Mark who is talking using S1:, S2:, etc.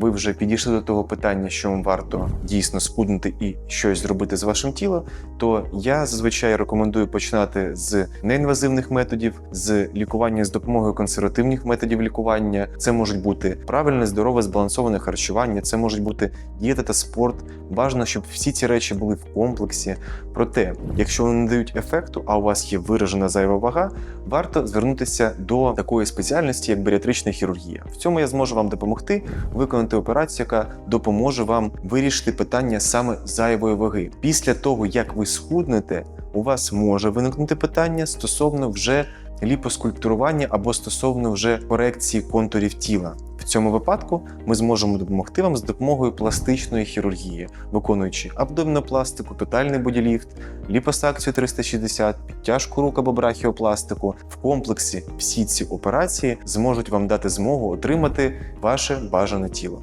S1: ви вже підійшли до того питання, що вам варто дійсно скуднути і щось зробити з вашим тілом, то я зазвичай рекомендую починати з неінвазивних методів, з лікування з допомогою консервативних методів лікування. Це можуть бути правильне, здорове, збалансоване харчування, це можуть бути дієта та спорт. Бажано, щоб всі ці речі були в комплексі. Проте, якщо вони не дають ефекту, а у вас є виражена зайва вага, варто звернутися до такої спеціальності, як баріатрична хірургія. В цьому я зможу вам допомогти виконати операцію, яка допоможе вам вирішити питання саме зайвої ваги. Після того, як ви схуднете, у вас може виникнути питання стосовно вже ліпоскульптурування або стосовно вже корекції контурів тіла. Цьому випадку ми зможемо допомогти вам з допомогою пластичної хірургії, виконуючи абдомінопластику, тотальний боділіфт, ліпосакцію 360, підтяжку рук або брахіопластику. В комплексі всі ці операції зможуть вам дати змогу отримати ваше бажане тіло.